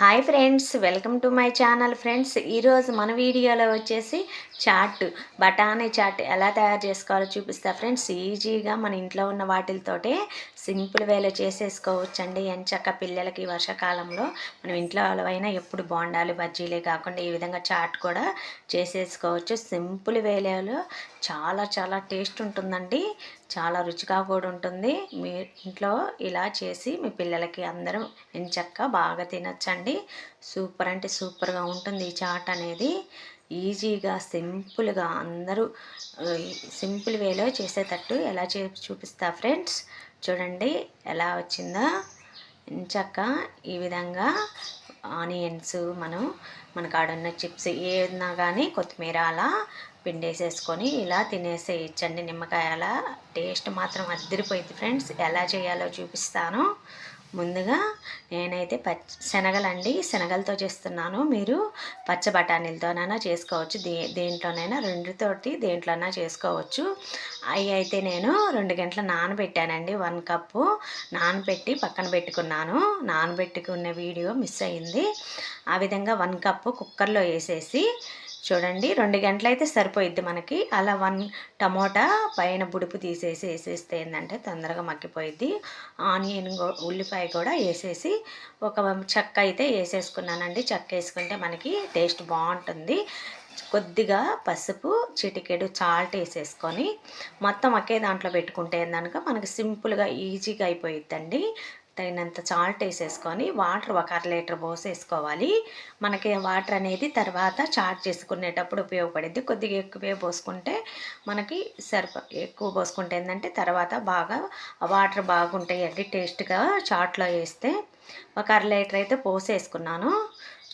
Hi friends welcome to my channel friends. ఈరోజు మన వీడియోలో వచ్చేసి చాట్ బఠానీ చాట్ ఎలా తయారు చేసుకోవాలో చూపిస్తా ఫ్రెండ్స్. ఈజీగా మన ఇంట్లో ఉన్న వాటితోటే సింపుల్ వేలో చేసేసుకోవచ్చండి. ఎంచక్క పిల్లలకి వర్షాకాలంలో మనం ఇంట్లో అలవైనా ఎప్పుడు బోండాలు బజ్జీలే కాకుండా ఈ విధంగా చాట్ కూడా చేసేసుకోవచ్చు. సింపుల్ వేలలో చాలా చాలా టేస్ట్ ఉంటుందండి. చాలా రుచిగా కూడా ఉంటుంది. మీ ఇంట్లో ఇలా చేసి మీ పిల్లలకి అందరూ ఎంచక్క బాగా తినచ్చండి. సూపర్ అంటే సూపర్గా ఉంటుంది ఈ చాట్ అనేది. ఈజీగా సింపుల్గా అందరూ సింపుల్ వేలో చేసేటట్టు ఎలా చే చూపిస్తా ఫ్రెండ్స్? చూడండి ఎలా వచ్చిందో. ఎంచక్క ఈ విధంగా ఆనియన్స్ మనం మన కాడున్న చిప్స్ ఏదన్నా కానీ కొత్తిమీర అలా పిండేసేసుకొని ఇలా తినేసేయచ్చండి. అలా టేస్ట్ మాత్రం అద్దరిపోయింది. ఫ్రెండ్స్ ఎలా చేయాలో చూపిస్తాను. ముందుగా నేనైతే పచ్చ శనగలండి. శనగలతో చేస్తున్నాను. మీరు పచ్చ బఠానీలతోనైనా చేసుకోవచ్చు. దే దేంట్లోనైనా రెండుతోటి దేంట్లోనైనా చేసుకోవచ్చు. అవి అయితే నేను రెండు గంటల నానబెట్టానండి. వన్ కప్పు నానబెట్టి పక్కన పెట్టుకున్నాను. నానబెట్టుకున్న వీడియో మిస్ అయింది. ఆ విధంగా వన్ కప్పు కుక్కర్లో వేసేసి చూడండి రెండు గంటలైతే సరిపోయిద్ది మనకి. అలా వన్ టమోటా పైన బుడుపు తీసేసి వేసేస్తే ఏంటంటే తొందరగా మగ్గిపోయిద్ది. ఆనియన్ ఉల్లిపాయ కూడా వేసేసి ఒక చెక్క అయితే వేసేసుకున్నానండి. చెక్క వేసుకుంటే మనకి టేస్ట్ బాగుంటుంది. కొద్దిగా పసుపు చిటికెడు చాల్ట్ వేసేసుకొని మొత్తం ఒకే దాంట్లో పెట్టుకుంటే ఏందనక మనకి సింపుల్గా ఈజీగా అయిపోయిద్దండి. తగినంత చాల్ట్ వేసేసుకొని వాటర్ ఒక అర లీటర్ పోసేసుకోవాలి. మనకి వాటర్ అనేది తర్వాత చాట్ చేసుకునేటప్పుడు ఉపయోగపడింది. కొద్దిగా ఎక్కువే పోసుకుంటే మనకి సరిప ఎక్కువ పోసుకుంటే ఏంటంటే తర్వాత బాగా వాటర్ బాగుంటాయి అండి టేస్ట్గా చాట్లో వేస్తే ఒక అర లీటర్ అయితే పోసేసుకున్నాను.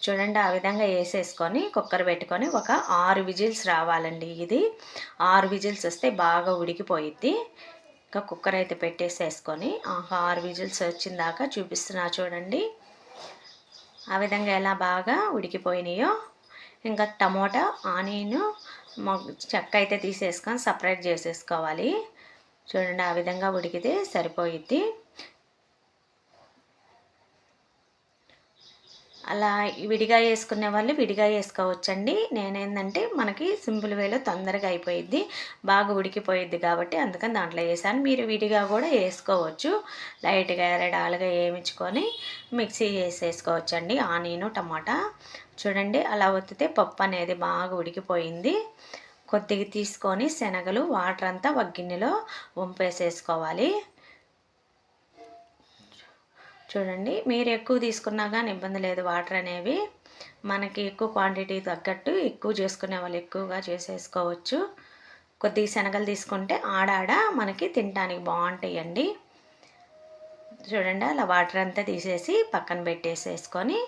చూడండి ఆ విధంగా వేసేసుకొని కుక్కర్ పెట్టుకొని ఒక ఆరు విజిల్స్ రావాలండి ఇది. ఆరు విజిల్స్ వస్తే బాగా ఉడికిపోయిద్ది. ఇంకా కుక్కర్ అయితే పెట్టేసేసుకొని ఆరు విజిల్స్ వచ్చిన దాకా చూపిస్తున్నా చూడండి. ఆ విధంగా ఎలా బాగా ఉడికిపోయినాయో ఇంకా టమోటా ఆనియన్ చెక్క అయితే తీసేసుకొని సపరేట్ చేసేసుకోవాలి. చూడండి ఆ విధంగా ఉడికితే సరిపోయిద్ది. అలా విడిగా వేసుకునే వాళ్ళు విడిగా వేసుకోవచ్చండి. నేనేంటంటే మనకి సింపుల్ వేలో తొందరగా అయిపోయిద్ది. బాగా ఉడికిపోయిద్ది కాబట్టి అందుకని దాంట్లో వేసాను. మీరు విడిగా కూడా వేసుకోవచ్చు. లైట్గా ఎరడాలుగా వేయించుకొని మిక్సీ వేసేసుకోవచ్చండి. ఆనియన్ టమాటా. చూడండి అలా ఒత్తితే పప్పు అనేది బాగా ఉడికిపోయింది. కొద్దిగా తీసుకొని శనగలు వాటర్ అంతా ఒక గిన్నెలో వంపేసేసుకోవాలి. చూడండి మీరు ఎక్కువ తీసుకున్నా కానీ ఇబ్బంది లేదు. వాటర్ అనేవి మనకి ఎక్కువ క్వాంటిటీ తగ్గట్టు ఎక్కువ చేసుకునే వాళ్ళు ఎక్కువగా చేసేసుకోవచ్చు. కొద్దిగా శనగలు తీసుకుంటే ఆడాడ మనకి తినడానికి బాగుంటాయండి. చూడండి అలా వాటర్ అంతా తీసేసి పక్కన పెట్టేసేసుకొని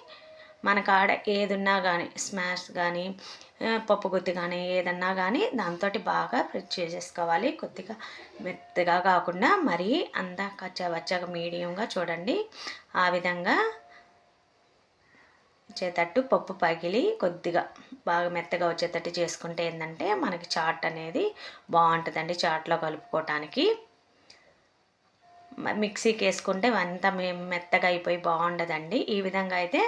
మన కాడ ఏదున్నా కానీ స్మాష్ కానీ పప్పు గుత్తి కానీ ఏదన్నా కానీ దాంతో బాగా ఫ్రిడ్జ్ చేసేసుకోవాలి కొద్దిగా మెత్తగా కాకుండా మరీ అంతా కచ్చవచ్చగా మీడియంగా చూడండి. ఆ విధంగా వచ్చేటట్టు పప్పు పగిలి కొద్దిగా బాగా మెత్తగా వచ్చేటట్టు చేసుకుంటే ఏంటంటే మనకి చాట్ అనేది బాగుంటుందండి చాట్లో కలుపుకోవటానికి. మిక్సీకి వేసుకుంటే అంతా మేము మెత్తగా అయిపోయి బాగుండదండి. ఈ విధంగా అయితే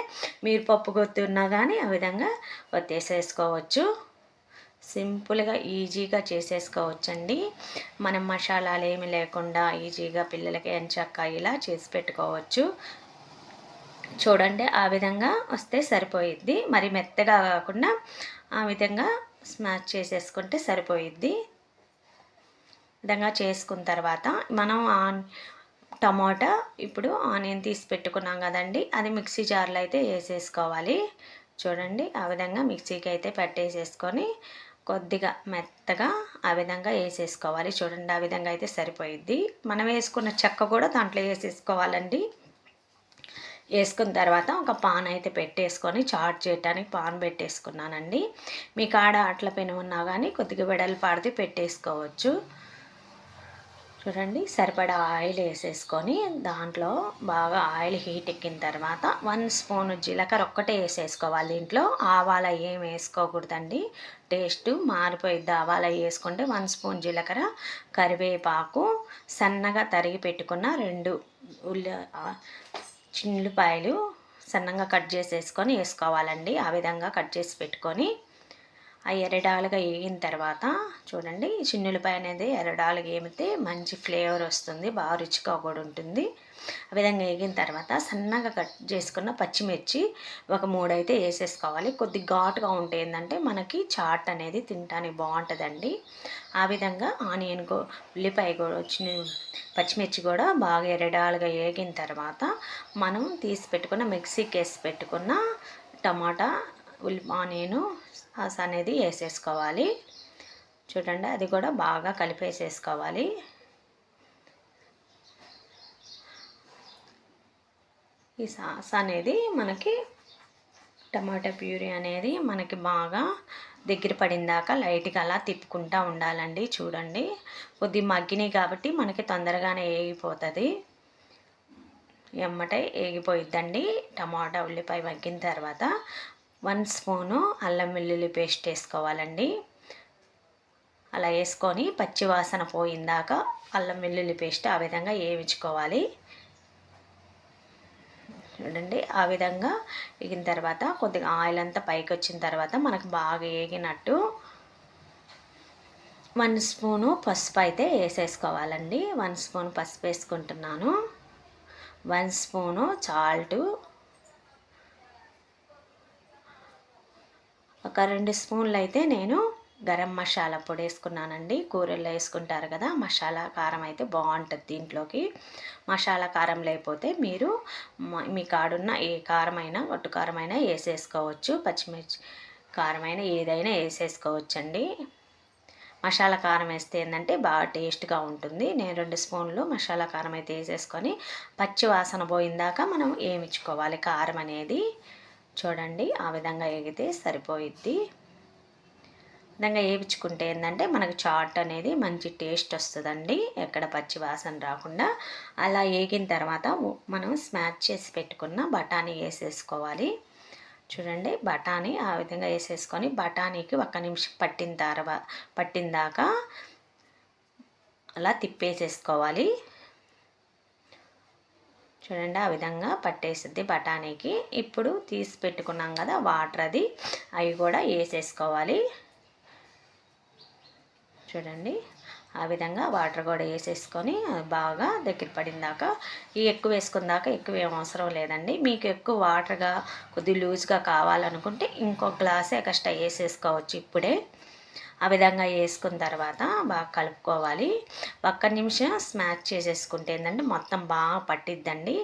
మీరు పప్పు గొత్తున్నా కానీ ఆ విధంగా వచ్చేసేసుకోవచ్చు సింపుల్గా ఈజీగా చేసేసుకోవచ్చండి. మనం మసాలాలు ఏమి లేకుండా ఈజీగా పిల్లలకి ఎంచక్క ఇలా చేసి పెట్టుకోవచ్చు. చూడండి ఆ విధంగా వస్తే సరిపోయిద్ది. మరి మెత్తగా కాకుండా ఆ విధంగా స్మాష్ చేసేసుకుంటే సరిపోయిద్ది. విధంగా చేసుకున్న తర్వాత మనం టమాటా ఇప్పుడు ఆనియన్ తీసి పెట్టుకున్నాం కదండి. అది మిక్సీ జార్లో అయితే వేసేసుకోవాలి. చూడండి ఆ విధంగా మిక్సీకి అయితే పెట్టేసేసుకొని కొద్దిగా మెత్తగా ఆ విధంగా వేసేసుకోవాలి. చూడండి ఆ విధంగా అయితే సరిపోయిద్ది. మనం వేసుకున్న చెక్క కూడా దాంట్లో వేసేసుకోవాలండి. వేసుకున్న తర్వాత ఒక పాన్ అయితే పెట్టేసుకొని చాట్ చేయడానికి పాన్ పెట్టేసుకున్నానండి. మీ కాడ అట్ల పెను ఉన్నా కానీ కొద్దిగా వెడలు పాడితే పెట్టేసుకోవచ్చు. చూడండి సరిపడా ఆయిల్ వేసేసుకొని దాంట్లో బాగా ఆయిల్ హీట్ ఎక్కిన తర్వాత వన్ స్పూన్ జీలకర్ర ఒక్కటే వేసేసుకోవాలి. దీంట్లో ఆవాల ఏం వేసుకోకూడదండి. టేస్ట్ మారిపోయిద్ది. ఆవాల వేసుకుంటే వన్ స్పూన్ జీలకర్ర కరివేపాకు సన్నగా తరిగి పెట్టుకున్న రెండు ఉల్లి చిల్లిపాయలు సన్నంగా కట్ చేసేసుకొని వేసుకోవాలండి. ఆ విధంగా కట్ చేసి పెట్టుకొని ఆ ఎరడాలుగా వేగిన తర్వాత చూడండి చిన్నులపై అనేది ఎరడాలుగా ఏమితే మంచి ఫ్లేవర్ వస్తుంది బాగా రుచిగా కూడా ఉంటుంది. ఆ విధంగా వేగిన తర్వాత సన్నగా కట్ చేసుకున్న పచ్చిమిర్చి ఒక మూడైతే వేసేసుకోవాలి. కొద్ది ఘాటుగా ఉంటే ఏంటంటే మనకి చాట్ అనేది తినడానికి బాగుంటుందండి. ఆ విధంగా ఆనియన్ ఉల్లిపాయ కూడా వచ్చిన పచ్చిమిర్చి కూడా బాగా ఎరడాలుగా వేగిన తర్వాత మనం తీసి పెట్టుకున్న మిక్సీకి వేసి పెట్టుకున్న టమాటా ఉల్లి ఆనియను సాస్ అనేది వేసేసుకోవాలి. చూడండి అది కూడా బాగా కలిపేసేసుకోవాలి. ఈ సాస్ అనేది మనకి టమాటా ప్యూరీ అనేది మనకి బాగా దగ్గర పడిందాక లైట్గా అలా తిప్పుకుంటూ ఉండాలండి చూడండి. కొద్ది మగ్గినాయి కాబట్టి మనకి తొందరగానే వేగిపోతుంది ఎమ్మటే వేగిపోయిద్దండి టమాటా ఉల్లిపాయ మగ్గిన తర్వాత. వన్ స్పూను అల్లం వెల్లుల్లి పేస్ట్ వేసుకోవాలండి. అలా వేసుకొని పచ్చివాసన పోయిందాక అల్లం వెల్లుల్లి పేస్ట్ ఆ విధంగా వేయించుకోవాలి. చూడండి ఆ విధంగా వేగిన తర్వాత కొద్దిగా ఆయిల్ అంతా పైకి వచ్చిన తర్వాత మనకు బాగా వేగినట్టు వన్ స్పూను పసుపు అయితే వేసేసుకోవాలండి. వన్ స్పూన్ పసుపు వేసుకుంటున్నాను. వన్ స్పూను సాల్టు ఒక రెండు స్పూన్లు అయితే నేను గరం మసాలా పొడి వేసుకున్నానండి. కూరల్లో వేసుకుంటారు కదా మసాలా కారం అయితే బాగుంటుంది దీంట్లోకి. మసాలా కారం లేకపోతే మీరు మీ కాడున్న ఏ కారమైనా ఒట్టు కారమైనా వేసేసుకోవచ్చు. పచ్చిమిర్చి కారమైనా ఏదైనా వేసేసుకోవచ్చండి. మసాలా కారం వేస్తే ఏంటంటే బాగా టేస్ట్గా ఉంటుంది. నేను రెండు స్పూన్లు మసాలా కారం అయితే వేసేసుకొని పచ్చి వాసన పోయిందాక మనం ఏమిచ్చుకోవాలి? కారం అనేది. చూడండి ఆ విధంగా ఎగితే సరిపోయిద్ది. విధంగా వేయించుకుంటే ఏంటంటే మనకు చాట్ అనేది మంచి టేస్ట్ వస్తుందండి. ఎక్కడ పచ్చి వాసన రాకుండా. అలా వేగిన తర్వాత మనం స్మాచ్ చేసి పెట్టుకున్న బఠానీ వేసేసుకోవాలి. చూడండి బఠానీ ఆ విధంగా వేసేసుకొని బఠానీకి ఒక్క నిమిషం పట్టిన తర్వాత పట్టిన దాకా అలా తిప్పేసేసుకోవాలి. చూడండి ఆ విధంగా పట్టేసిద్ది బఠానీకి. ఇప్పుడు తీసి పెట్టుకున్నాం కదా వాటర్ అది. అవి కూడా వేసేసుకోవాలి. చూడండి ఆ విధంగా వాటర్ కూడా వేసేసుకొని బాగా దగ్గర పడిందాక ఈ ఎక్కువ వేసుకుందాక ఎక్కువ ఏం అవసరం లేదండి. మీకు ఎక్కువ వాటర్గా కొద్ది లూజ్గా కావాలనుకుంటే ఇంకో గ్లాస్ ఎక్స్ట్రా వేసేసుకోవచ్చు ఇప్పుడే. ఆ విధంగా వేసుకున్న తర్వాత బాగా కలుపుకోవాలి. ఒక్క నిమిషం స్మాచ్ చేసేసుకుంటే ఏంటంటే మొత్తం బాగా పట్టిద్దండి.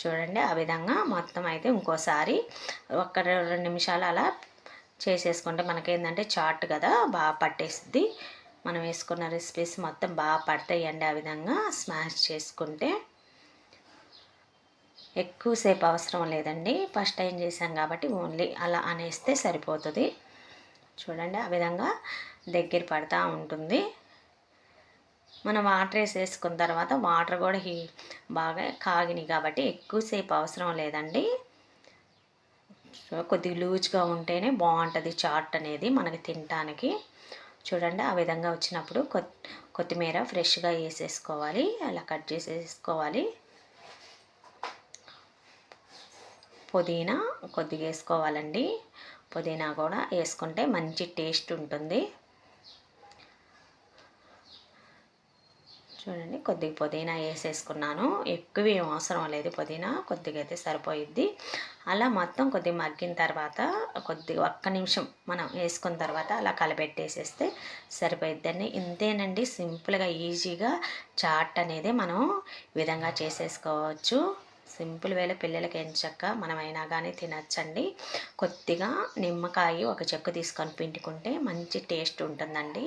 చూడండి ఆ విధంగా మొత్తం అయితే ఇంకోసారి ఒక్క రెండు నిమిషాలు అలా చేసేసుకుంటే మనకేంటంటే చాట్ కదా బాగా పట్టేస్తుంది మనం వేసుకున్న రెసిపీస్ మొత్తం బాగా పడతాయండి ఆ విధంగా స్మాష్ చేసుకుంటే. ఎక్కువసేపు అవసరం లేదండి. ఫస్ట్ టైం చేసాం కాబట్టి ఓన్లీ అలా అనేస్తే సరిపోతుంది. చూడండి ఆ విధంగా దగ్గర పడుతూ ఉంటుంది. మనం వాటర్ వేసేసుకున్న తర్వాత వాటర్ కూడా హీ బాగా కాగినాయి కాబట్టి ఎక్కువసేపు అవసరం లేదండి. కొద్దిగా లూజ్గా ఉంటేనే బాగుంటుంది చాట్ అనేది మనకి తినటానికి. చూడండి ఆ విధంగా వచ్చినప్పుడు కొత్తిమీర ఫ్రెష్గా వేసేసుకోవాలి అలా కట్ చేసేసుకోవాలి. పుదీనా కొద్దిగా వేసుకోవాలండి. పుదీనా కూడా వేసుకుంటే మంచి టేస్ట్ ఉంటుంది. చూడండి కొద్దిగా పుదీనా వేసేసుకున్నాను. ఎక్కువ ఏం అవసరం లేదు పుదీనా కొద్దిగా అయితే సరిపోయిద్ది. అలా మొత్తం కొద్దిగా మగ్గిన తర్వాత కొద్దిగా ఒక్క నిమిషం మనం వేసుకున్న తర్వాత అలా కలబెట్టేసేస్తే సరిపోయిద్దండి ఇంతేనండి సింపుల్గా ఈజీగా చాట్ అనేది మనం విధంగా చేసేసుకోవచ్చు. సింపుల్ వేళ పిల్లలకి ఎంచక్క మనమైనా కానీ తినచ్చండి. కొద్దిగా నిమ్మకాయ ఒక చెక్క తీసుకొని పిండుకుంటే మంచి టేస్ట్ ఉంటుందండి.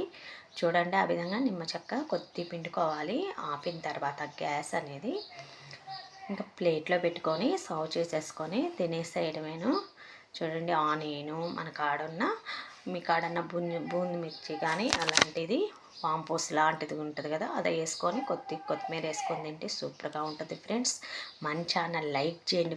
చూడండి ఆ విధంగా నిమ్మ చెక్క కొద్ది పిండుకోవాలి. ఆపిన తర్వాత గ్యాస్ అనేది ఇంకా ప్లేట్లో పెట్టుకొని సర్వ్ చేసేసుకొని తినేసేయడమేను. చూడండి ఆనియను మన కాడున్న మీ కాడన్న బూంది బూంది మిర్చి కానీ అలాంటిది పాంపోస్ లాంటిది ఉంటుంది కదా అది వేసుకొని కొద్ది కొత్తిమీర వేసుకొని తింటే సూపర్గా ఉంటుంది ఫ్రెండ్స్. మన ఛానల్ లైక్ చేయండి.